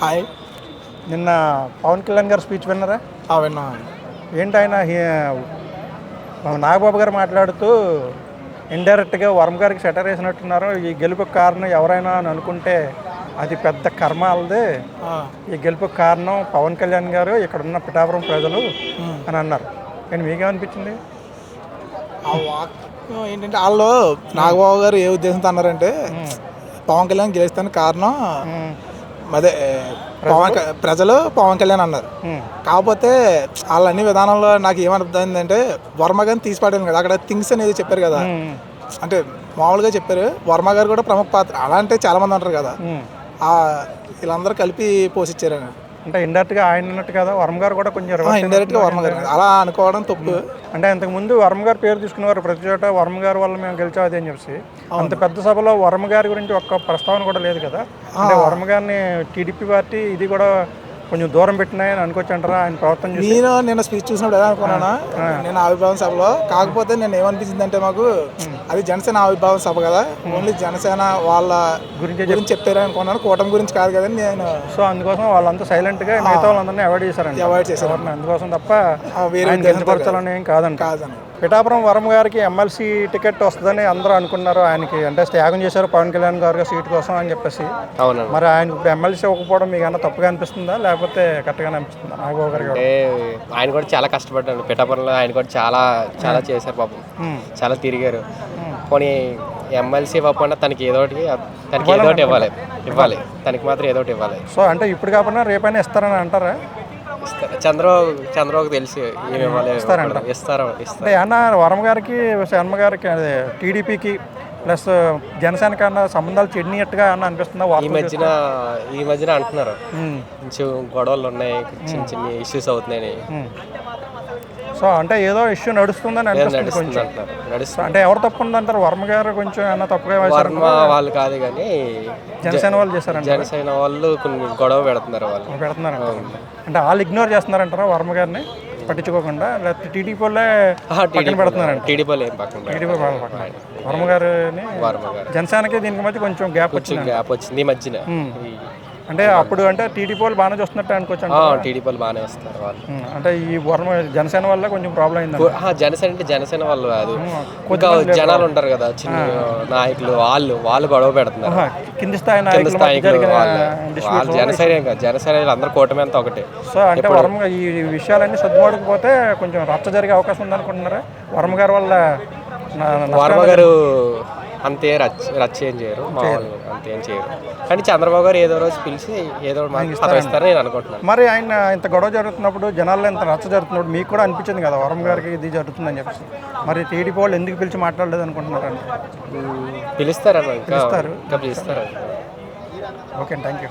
Hi. నిన్న పవన్ కళ్యాణ్ గారు speech విన్నారా? ఆ, విన్నా. ఏంటి ఆయన నాగబాబు గారు మాట్లాడుతూ ఇండైరెక్ట్గా వరం గారికి సెటర్ వేసినట్టున్నారు. ఈ గెలుపుకి కారణం ఎవరైనా అని అనుకుంటే అది పెద్ద కర్మ అలదే. ఈ గెలుపుకి కారణం పవన్ కళ్యాణ్ గారు ఇక్కడ ఉన్న పిఠాపురం ప్రజలు అని అన్నారు. కానీ మీకేమనిపించింది? ఆ వాక్ ఏంటంటే వాళ్ళు నాగబాబు గారు ఏ ఉద్దేశంతో అన్నారంటే పవన్ కళ్యాణ్ గెలుస్తానికి కారణం అదే పవన్ ప్రజలు పవన్ కళ్యాణ్ అన్నారు. కాకపోతే వాళ్ళ అన్ని విధానంలో నాకు ఏమర్థమైందంటే వర్మ గారిని తీసి పడాను కదా అక్కడ థింగ్స్ అనేది చెప్పారు కదా. అంటే మామూలుగా చెప్పారు వర్మ గారు కూడా ప్రముఖ పాత్ర అలా అంటే చాలా మంది ఉంటారు కదా వీళ్ళందరూ కలిపి పోషించారు అని అంటే ఇండైరెక్ట్గా ఆయన అన్నట్టు కదా? వరం గారు కూడా కొంచెం reverse ఇండైరెక్ట్గా వర్మ గారు. అలా అనుకోవడం తప్పు. అంటే అంతకుముందు వర్మ గారు పేరు తీసుకునేవారు ప్రతి చోట వర్మ గారి వల్ల మేము గెలిచాం అది అని చెప్పి అంత పెద్ద సభలో వర్మ గారి గురించి ఒక్క ప్రస్తావన కూడా లేదు కదా? అంటే వర్మ గారిని టీడీపీ పార్టీ ఇది కూడా కొంచెం దూరం పెట్టినాయని అనుకోవచ్చు అంటారా ఆయన ప్రవర్తన చూసి. నేను నిన్న స్పీచ్ చూసినప్పుడు ఎలా అనుకున్నానా? నేను ఆవిర్భావం సభలో. కాకపోతే నేను ఏమనిపించింది అంటే మాకు అది జనసేన ఆవిర్భావం సభ కదా. ఓన్లీ జనసేన వాళ్ళ గురించే గురించి చెప్పారు అనుకున్నాను. కూటమి గురించి కాదు కదా నేను. సో అందుకోసం వాళ్ళంతా సైలెంట్గా మిగతా వాళ్ళందరినీ అవాయిడ్ చేశారండి అవాయిడ్ చేశారు. అందుకోసం తప్ప వేరే ఏం కాదంట. కాదని పిఠాపురం వరం గారికి ఎమ్మెల్సీ టికెట్ వస్తుందని అందరూ అనుకున్నారు. ఆయనకి అంటే త్యాగం చేశారు పవన్ కళ్యాణ్ గారు సీట్ కోసం అని చెప్పేసి. మరి ఆయన ఇప్పుడు ఎమ్మెల్సీ ఇవ్వకపోవడం మీకు అన్న తప్పుగా అనిపిస్తుందా? లేకపోతే కరెక్ట్గా అనిపిస్తుందా? నాగబాబు అంటే ఆయన కూడా చాలా కష్టపడ్డాడు. పిఠాపురంలో ఆయన కూడా చాలా చాలా చేశారు పాపం. చాలా తిరిగారు. పోనీ ఎమ్మెల్సీ ఇవ్వకుండా తనకి ఏదో ఒకటి తనకి ఏదో ఒకటి ఇవ్వాలి. ఇవ్వాలి. తనకి మాత్రం ఏదో ఒకటి ఇవ్వాలి. సో అంటే ఇప్పుడు కాకుండా రేపైనా ఇస్తారని అంటారా. చంద్రబాబు చంద్రబాబు తెలిసి ఇస్తారంట. ఇస్తారు ఇస్తారు. అంటే అన్న వరం గారికి శర్మ గారికి అదే టీడీపీకి ప్లస్ జనసేన కన్నా సంబంధాలు చెడినట్టుగా అన్న అనిపిస్తుందా ఈ మధ్యన ఈ మధ్యన అంటున్నారు. కొంచెం గొడవలు ఉన్నాయి చిన్న చిన్న ఇష్యూస్ అవుతున్నాయని. సో అంటే ఏదో ఇష్యూ నడుస్తుందని అనిపిస్తుంది కొంచెం. నడుస్తుంది. అంటే ఎవరు తప్పు ఉందంటారు? వర్మ గారు కొంచెం ఏమన్నా తప్పుగా వేశారు వర్మ వాళ్ళు కాదు కానీ జనసేన వాళ్ళు చేశారంట జనసేన వాళ్ళు కొన్ని గొడవ పెడుతున్నారు వాళ్ళు. పెడుతున్నారంట. అంటే వాళ్ళు ఇగ్నోర్ చేస్తున్నారంటారా వర్మ గారిని? పట్టించుకోకుండా? లేకపోతే టీడీపీ వాళ్ళే పక్కన పెడుతున్నారంట. టీడీపీలో ఏం పక్కన పెట్టరు. టీడీపీ వాళ్ళ పక్కన వర్మ గారిని జనసేనకి దీనికి మధ్య కొంచెం గ్యాప్ వచ్చింది గ్యాప్ వచ్చింది ఈ మధ్యన. అంటే అప్పుడు అంటే టీడీపీ వాళ్ళు బాగానే చూస్తున్నట్టు అనుకోవచ్చు అంట టీడీపీలు బాగానే వస్తారు వాళ్ళు. అంటే ఈ వర్మ జనసేన వల్ల కొంచెం ప్రాబ్లం అయింది ఆ, జనసేన అంటే జనసేన వాళ్ళు కాదు. ఇంకా జనాలు ఉంటారు కదా చిన్న నాయకులు వాళ్ళు వాళ్ళు గొడవ పెడుతున్నారు. కింది స్థాయి కింద జరిగిన వాళ్ళు. వాళ్ళు జనసేన జనసేన వీళ్ళు అందరూ కూటమి అంతా ఒకటే. సో అంటే వర్మ ఈ విషయాలన్నీ సర్దుమడకపోతే కొంచెం రచ్చ జరిగే అవకాశం ఉందనుకుంటున్నారా? వర్మ గారి వల్ల వర్మ గారు అంతే రచ్చ రచ్చ ఏం చేయరు. మామూలుగా అంతేం చేయరు. కానీ చంద్రబాబు గారు ఏదో రోజు పిలిచి ఏదో మాకు నేను అనుకుంటున్నాను. మరి ఆయన ఇంత గొడవ జరుగుతున్నప్పుడు జనాల్లో ఇంత రచ్చ జరుగుతున్నప్పుడు మీకు కూడా అనిపించింది కదా వరం గారికి ఇది జరుగుతుందని చెప్పేసి? మరి టీడీపీ వాళ్ళు ఎందుకు పిలిచి మాట్లాడలేదు అనుకుంటున్నారండి? ఉమ్, పిలుస్తారన్న ఇంకా. ఇంకా పిలుస్తారు. Okay thank you.